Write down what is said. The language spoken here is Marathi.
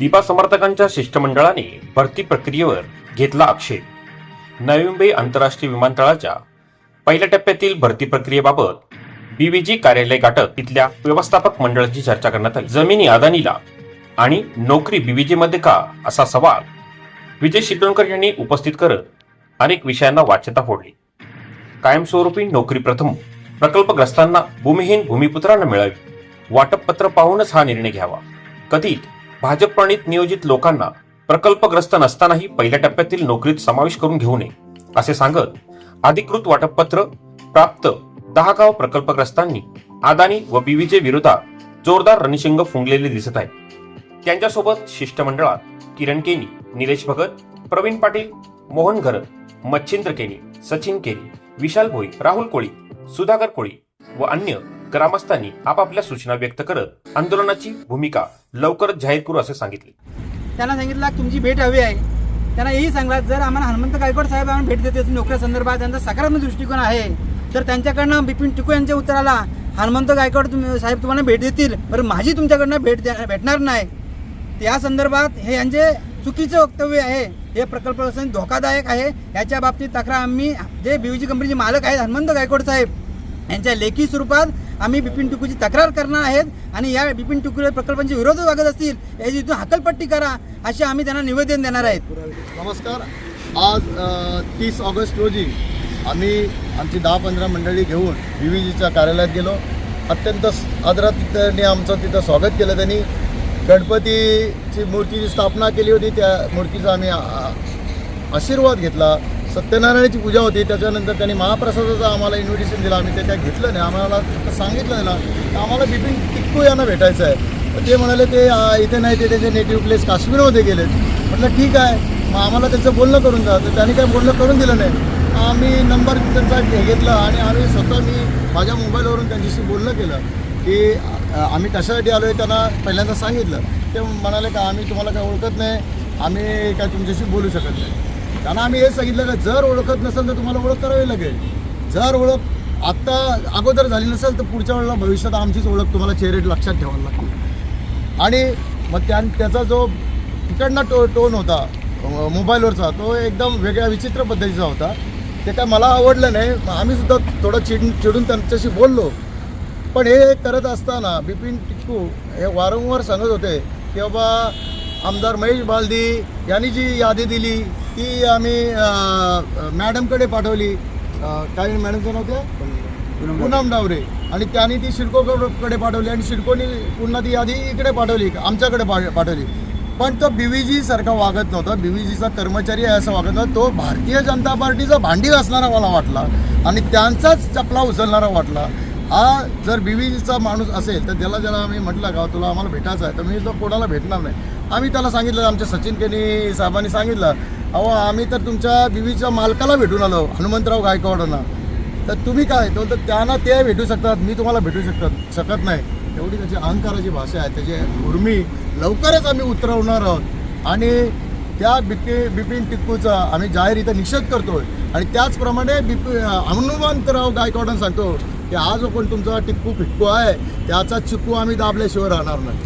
दीपा समर्थकांच्या शिष्टमंडळाने भरती प्रक्रियेवर घेतला आक्षेप. नवी मुंबई आंतरराष्ट्रीय विमानतळाच्या पहिल्या टप्प्यातील भरती प्रक्रियेबाबत बीव्हीजी कार्यालय गाठत इथल्या व्यवस्थापक मंडळाची चर्चा करण्यात आली. जमिनी अदानीला आणि नोकरी बीव्हीजी मध्ये का असा सवाल विजय शिटोणकर यांनी उपस्थित करत अनेक विषयांना वाच्यता फोडली. कायमस्वरूपी नोकरी प्रथम प्रकल्पग्रस्तांना भूमिहीन भूमिपुत्रांना मिळावी वाटपपत्र पाहूनच हा निर्णय घ्यावा. कथित भाजप प्रणित नियोजित लोकांना प्रकल्पग्रस्त नसतानाही पहिल्या टप्प्यातील नोकरीत समावेश करून घेऊ नये असे सांगत अधिकृत वाटपपत्र प्राप्त दहा गाव प्रकल्पग्रस्तांनी अदानी व बीव्हीजे विरोधात जोरदार रणशिंग फुंकलेले दिसत आहेत. त्यांच्यासोबत शिष्टमंडळात किरण केनी निलेश भगत प्रवीण पाटील मोहन घरत मच्छिंद्र केनी सचिन केनी विशाल भोई राहुल कोळी सुधाकर कोळी व अन्य ग्रामस्थांनी आपापल्या सूचना व्यक्त करत आंदोलनाची भूमिका लवकरच जाहीर करू असे सांगितले. त्यांना सांगितलं तुमची भेट हवी आहे. त्यांना हेही सांगला जर आम्हाला हनुमंत गायकवाड साहेब आम्हाला भेट देते नोकऱ्या संदर्भात त्यांचा सकारात्मक दृष्टिकोन आहे तर त्यांच्याकडनं बिपिन टिकू यांच्या उत्तराला हनुमंत गायकवाड तुम्ही साहेब तुम्हाला भेट देतील पण माझी तुमच्याकडनं भेट द्या- भेटणार नाही. त्या संदर्भात हे यांचे चुकीचे वक्तव्य आहे हे प्रकल्प धोकादायक आहे. याच्या बाबतीत तक्रार आम्ही जे बीयूजी कंपनीचे मालक आहेत हनुमंत गायकवाड साहेब यांच्या लेखी स्वरूपात आम्ही बिपिन टुकूची तक्रार करणार आहेत आणि या बिपिन टुकू प्रकल्पांचे विरोध वागत असतील याची इथून हकलपट्टी करा असे आम्ही त्यांना निवेदन देणार आहेत. नमस्कार. आज तीस ऑगस्ट रोजी आम्ही आमची दहा पंधरा मंडळी घेऊन व्ही जीच्या कार्यालयात गेलो. अत्यंत आदरातिथ्याने आमचं तिथं स्वागत केलं त्यांनी. गणपतीची मूर्तीची स्थापना केली होती त्या मूर्तीचा आम्ही आशीर्वाद घेतला. सत्यनारायणाची पूजा होती त्याच्यानंतर त्यांनी महाप्रसादाचं आम्हाला इन्व्हिटेशन दिलं. आम्ही ते काय घेतलं नाही. आम्हाला सांगितलं ना. आम्हाला बिपिन टिक्कू यांना भेटायचं आहे. तर ते म्हणाले ते इथे नाही ते त्यांचे नेटिव्ह प्लेस काश्मीरमध्ये गेलेत. म्हटलं ठीक आहे. मग आम्हाला त्यांचं बोलणं करून जा तर त्यांनी काय बोलणं करून दिलं नाही. आम्ही नंबर त्यांचा घे- घेतला आणि आम्ही स्वतः मी माझ्या मोबाईलवरून त्यांच्याशी बोलणं केलं की आम्ही कशासाठी आलो आहे त्यांना पहिल्यांदा सांगितलं. ते म्हणाले का आम्ही तुम्हाला काय ओळखत नाही. आम्ही काय तुमच्याशी बोलू शकत नाही. त्यांना आम्ही हे सांगितलं का जर ओळखत नसेल तर तुम्हाला ओळख करावी लागेल. जर ओळख आत्ता अगोदर झाली नसेल तर पुढच्या वेळेला भविष्यात आमचीच ओळख तुम्हाला चेहरे लक्षात ठेवावी लागते आणि मग त्या त्याचा जो तिकडनं टो टोन होता मोबाईलवरचा तो एकदम वेगळ्या विचित्र पद्धतीचा होता. ते काय मला आवडलं नाही आम्हीसुद्धा आम्ही सुद्धा थोडं चिड चिडून त्यांच्याशी बोललो. पण हे करत असताना बिपिन टिक्कू हे वारंवार सांगत होते की बाबा आमदार महेश बालदी यांनी जी यादी दिली ती आम्ही मॅडमकडे पाठवली. काही काय मॅडमचं नाव त्या पूनम डावरे. आणि त्यांनी ती सिडकोकडे पाठवली आणि सिडकोनी पुन्हा ती यादी इकडे पाठवली आमच्याकडे पा- पाठवली. पण तो बीव्हीजी सारखा वागत नव्हता. बीव्हीजीचा कर्मचारी आहे असं वागत नव्हता. तो भारतीय जनता पार्टीचा भांडी असणारा मला वाटला आणि त्यांचाच चपला उचलणारा वाटला. हा जर बीव्हीजीचा माणूस असेल तर त्याला ज्याला आम्ही म्हटलं का तुला आम्हाला भेटायचं आहे तर मी तो कोणाला भेटणार नाही. आम्ही त्याला सांगितलं आमच्या सचिन केनी साहेबांनी सांगितलं अहो आम्ही तर तुमच्या बीव्हीच्या मालकाला भेटून आलो हनुमंतराव गायकवाडांना. तर तुम्ही काय? तो तर त्यांना ते भेटू शकतात मी तुम्हाला भेटू शकतात शकत नाही. एवढी त्याची अहंकाराची भाषा आहे त्याची उर्मी. लवकरच आम्ही उतरवणार आहोत. आणि त्या बिपी बिपिन टिक्कूचा आम्ही जाहीर इथं निषेध करतो आणि त्याचप्रमाणे बिपी हनुमंतराव गायकवाडांना सांगतो की हा जो कोण तुमचा टिक्कू फिक्कू आहे त्याचा चिक्कू आम्ही दाबल्याशिवाय राहणार नाही.